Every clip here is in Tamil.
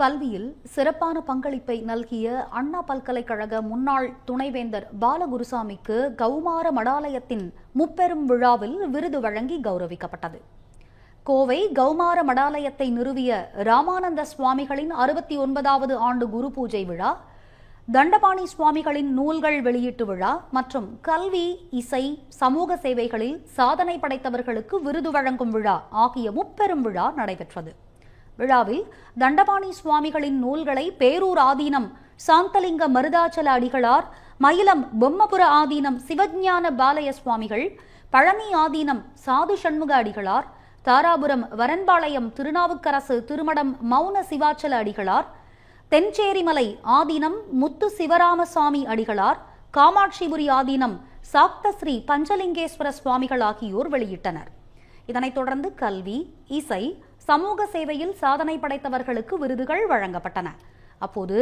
கல்வியில் சிறப்பான பங்களிப்பை நல்கிய அண்ணா பல்கலைக்கழக முன்னாள் துணைவேந்தர் பாலகுருசாமிக்கு கௌமார மடாலயத்தின் முப்பெரும் விழாவில் விருது வழங்கி கௌரவிக்கப்பட்டது. கோவை கௌமார மடாலயத்தை நிறுவிய ராமானந்த சுவாமிகளின் அறுபத்தி ஒன்பதாவது ஆண்டு குரு பூஜை விழா தண்டபாணி சுவாமிகளின் நூல்கள் வெளியீட்டு விழா மற்றும் கல்வி இசை சமூக சேவைகளில் சாதனை படைத்தவர்களுக்கு விருது வழங்கும் விழா ஆகிய முப்பெரும் விழா நடைபெற்றது. விழாவில் தண்டபாணி சுவாமிகளின் நூல்களை பேரூர் ஆதீனம் சாந்தலிங்க மருதாச்சல அடிகளார் மயிலம் பொம்மபுர ஆதீனம் சிவஞான பாலய சுவாமிகள் பழனி ஆதீனம் சாது சண்முக அடிகளார் தாராபுரம் வரன்பாளையம் திருநாவுக்கரசு திருமடம் மௌன சிவாச்சல அடிகளார் தென்சேரிமலை ஆதீனம் முத்து சிவராமசாமி அடிகளார் காமாட்சிபுரி ஆதீனம் சாக்தஸ்ரீ பஞ்சலிங்கேஸ்வர சுவாமிகள் ஆகியோர் வெளியிட்டனர். இதனைத் தொடர்ந்து கல்வி இசை சமூக சேவையில் சாதனை படைத்தவர்களுக்கு விருதுகள் வழங்கப்பட்டன. அப்போது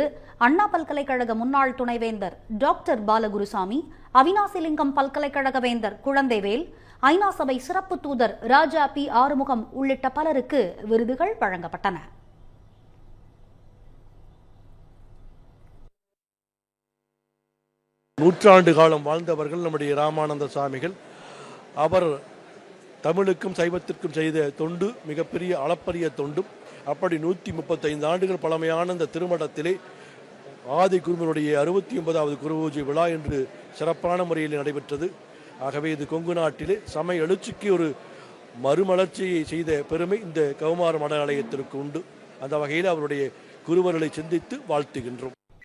அண்ணா பல்கலைக்கழக முன்னாள் துணைவேந்தர் டாக்டர் பாலகுருசாமி அவினாசிலிங்கம் பல்கலைக்கழக வேந்தர் குழந்தைவேல் ஐநா சபை சிறப்பு தூதர் ராஜா பி. ஆறுமுகம் உள்ளிட்ட பலருக்கு விருதுகள் வழங்கப்பட்டன. நூற்றாண்டு காலம் வாழ்ந்தவர்கள் நம்முடைய ராமானந்த சாமிகள். அவர் தமிழுக்கும் சைவத்திற்கும் செய்த தொண்டு மிகப்பெரிய அளப்பரிய தொண்டும். அப்படி நூற்றி முப்பத்தைந்து ஆண்டுகள் பழமையான இந்த திருமடத்திலே ஆதி குருவினுடைய அறுபத்தி ஒன்பதாவது குருபூஜை விழா என்று சிறப்பான முறையில் நடைபெற்றது. ஆகவே இது கொங்கு நாட்டிலே சமய எழுச்சிக்கு ஒரு மறுமலர்ச்சியை செய்த பெருமை இந்த கௌமார மட ஆலயத்திற்கு உண்டு. அந்த வகையில் அவருடைய குருவர்களை சிந்தித்து வாழ்த்துகின்றோம்.